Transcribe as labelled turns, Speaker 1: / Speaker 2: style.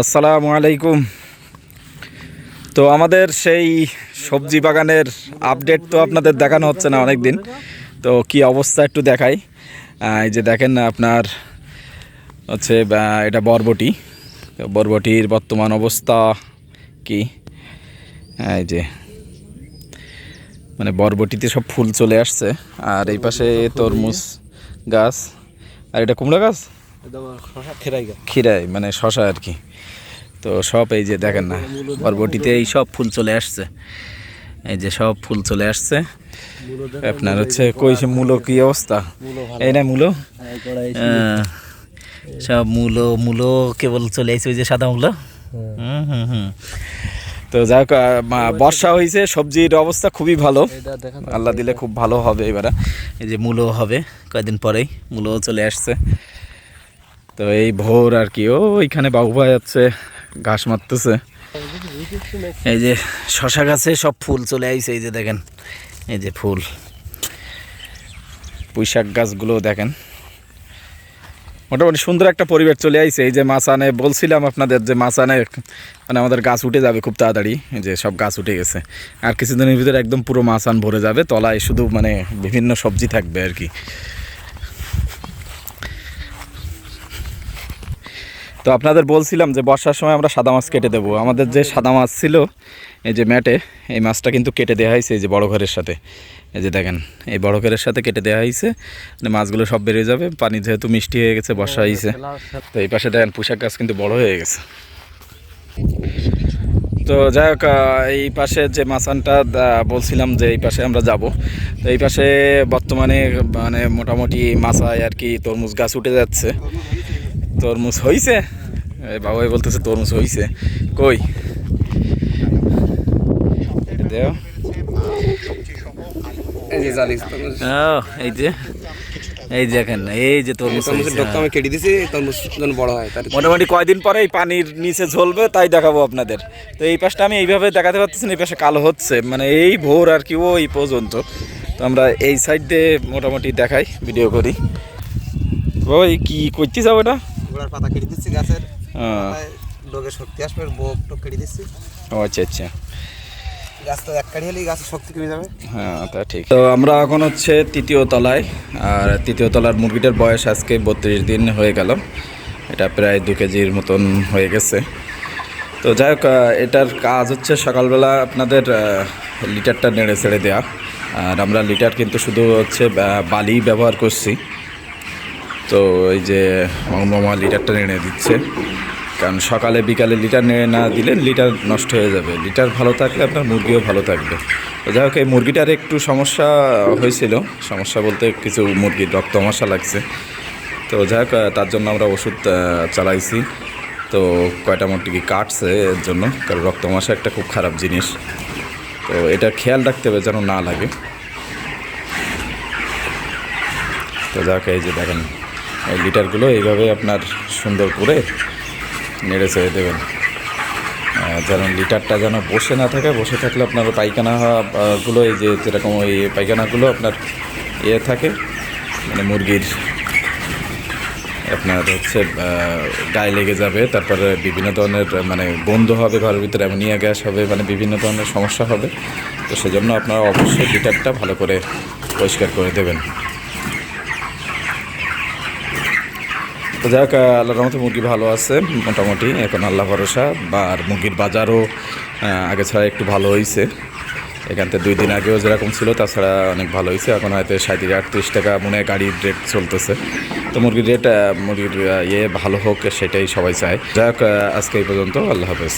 Speaker 1: আসসালামু আলাইকুম। তো আমাদের সেই সবজি বাগানের আপডেট তো আপনাদের দেখানো হচ্ছে না অনেক দিন তো কি অবস্থা একটু দেখাই। এই যে দেখেন আপনার হচ্ছে এটা বরবটি। বরবটির বর্তমান অবস্থা কি? এই যে মানে বরবটিতে সব ফুল চলে আসছে। আর এই পাশে তরমুজ গাছ। আর এটা কুমড়া গাছ? খিরাই মানে শশা আর কি। তো সব এই যে দেখেন না বরবটিতে এই সব ফুল চলে আসছে। এই যে সব ফুল চলে আসছে। আপনার হচ্ছে কইছে মূলো কি অবস্থা? এই না মূলো? আহ, সব মূলো মূলো কেবল চলে আসছে ওই যে সাদা মূলো? হুম হুম হুম। তো যাই হোক বর্ষা হয়েছে সবজির অবস্থা খুবই ভালো। আল্লাহ দিলে খুব ভালো হবে এবারে। এই যে মূলো হবে কয়েকদিন পরেই মূলো চলে আসছে। তো এই ভোর আর কি, ও ওইখানে বাবু ভাই যাচ্ছে ঘাস মারতেছে। এই যে শশা গাছে সব ফুল চলে আইছে, এই যে দেখেন, এই যে ফুল। পুঁইশাক গাছগুলো দেখেন। মোটামুটি সুন্দর একটা পরিবেশ চলে আইছে। এই যে মাছানে, বলছিলাম আপনাদের যে মাছানে মানে আমাদের গাছ উঠে যাবে খুব তাড়াতাড়ি। যে সব গাছ উঠে গেছে। আর কিছুদিনের ভিতরে একদম পুরো মাছান ভরে যাবে, তলায় শুধু মানে বিভিন্ন সবজি থাকবে আর কি। তো আপনাদের বলছিলাম যে বর্ষার সময় আমরা সাদা মাছ কেটে দেবো। আমাদের যে সাদা মাছ ছিল, এই যে ম্যাটে, এই মাছটা কিন্তু কেটে দেওয়া হয়েছে এই যে বড় ঘরের সাথে। এই যে দেখেন, এই বড় ঘরের সাথে কেটে দেওয়া হয়েছে। মানে মাছগুলো সব বেরিয়ে যাবে। পানি যেহেতু মিষ্টি হয়ে গেছে, বর্ষা হয়েছে। তো এই পাশে দেখেন পোশাক গাছ কিন্তু বড় হয়ে গেছে। তো যাই হোক এই পাশে যে মাসানটা বলছিলাম যে এই পাশে আমরা যাব। তো এই পাশে বর্তমানে মানে মোটামুটি মাছায় আর কি তরমুজ গাছ উঠে যাচ্ছে। তরমুজ হইছে? এই বাবাই বলতেছে তরমুজ হইছে। কই? দেও।
Speaker 2: এই যে জালিস তরমুজ।
Speaker 1: এই যে এই দেখেন এই যে তরমুজ
Speaker 2: তরমুজের আমি কেটে দিছি তরমুজ যেন বড় হয় তার
Speaker 1: মোটামুটি কয়দিন পরেই পানির নিচে ঝলবে তাই দেখাবো আপনাদের। তো এই পাশটা আমি এইভাবে দেখাতে পারতেছি না এই পাশে কালো হচ্ছে মানে এই ভোর আর কি ওই পর্যন্ত। তো আমরা এই সাইড দিয়ে মোটামুটি দেখাই ভিডিও করি। ওই কি করতে যাব এটা?
Speaker 2: গোড়ার পাতা কেটে দিচ্ছি গাছের
Speaker 1: হ্যাঁ,
Speaker 2: ডোগে শক্তি আসবে বোক টোক কেটে দিচ্ছি।
Speaker 1: ও আচ্ছা আচ্ছা।
Speaker 2: তো
Speaker 1: হ্যাঁ তা ঠিক। তো আমরা এখন হচ্ছে তৃতীয় তলায় আর তৃতীয় তলার মুরগিটার বয়স আজকে বত্রিশ দিন হয়ে গেল। এটা প্রায় দু কেজির মতন হয়ে গেছে। তো যাই হোক এটার কাজ হচ্ছে সকালবেলা আপনাদের লিটারটা নেড়ে ছেড়ে দেওয়া। আর আমরা লিটার কিন্তু শুধু হচ্ছে বালি ব্যবহার করছি। তো এই যে মামা লিটারটা নেড়ে দিচ্ছে। কারণ সকালে, বিকালে লিটার নেড়ে না দিলে লিটার নষ্ট হয়ে যাবে। লিটার ভালো থাকলে আপনার মুরগিও ভালো থাকবে। তো যাই হোক, এই মুরগিটার একটু সমস্যা হয়েছিল। সমস্যা বলতে কিছু মুরগির রক্ত মশা লাগছে। তো যাই হোক, তার জন্য আমরা ওষুধ চালাইছি। তো কয়টা মুরগি কাটছে এর জন্য। কারণ রক্ত মশা একটা খুব খারাপ জিনিস। তো এটা খেয়াল রাখতে হবে যেন না লাগে। তো যাক এই যে দেখেন। এই লিটারগুলো এইভাবে আপনার সুন্দর করে নেড়ে ছেড়ে দেবেন। যেন লিটারটা যেন বসে না থাকে বসে থাকলে আপনার পায়খানা হওয়া, এই যে যেরকম ওই পায়খানাগুলো আপনার ইয়ে থাকে মানে মুরগির আপনার হচ্ছে গায়ে লেগে যাবে তারপরে বিভিন্ন ধরনের মানে বন্ধ হবে ঘরের ভিতরে অ্যামোনিয়া গ্যাস হবে মানে বিভিন্ন ধরনের সমস্যা হবে। তো সেজন্য আপনারা অবশ্যই লিটারটা ভালো করে পরিষ্কার করে দেবেন। তো যাক আল্লাহর রহমতে মুরগি ভালো আছে, মোটামুটি, এখন আল্লাহ ভরসা। আর মুরগির বাজারও আগে ছাড়া একটু ভালো হয়েছে এখান থেকে দুই দিন আগেও যেরকম ছিল, তাছাড়া অনেক ভালো হয়েছে এখন হয়তো সাঁত্রিশ, আটত্রিশ টাকা মনে গাড়ির রেট চলতেছে। তো মুরগির রেট মুরগির ইয়ে ভালো হোক, সেটাই সবাই চায়। যাক আজকে এই পর্যন্ত, আল্লাহ হাফেজ।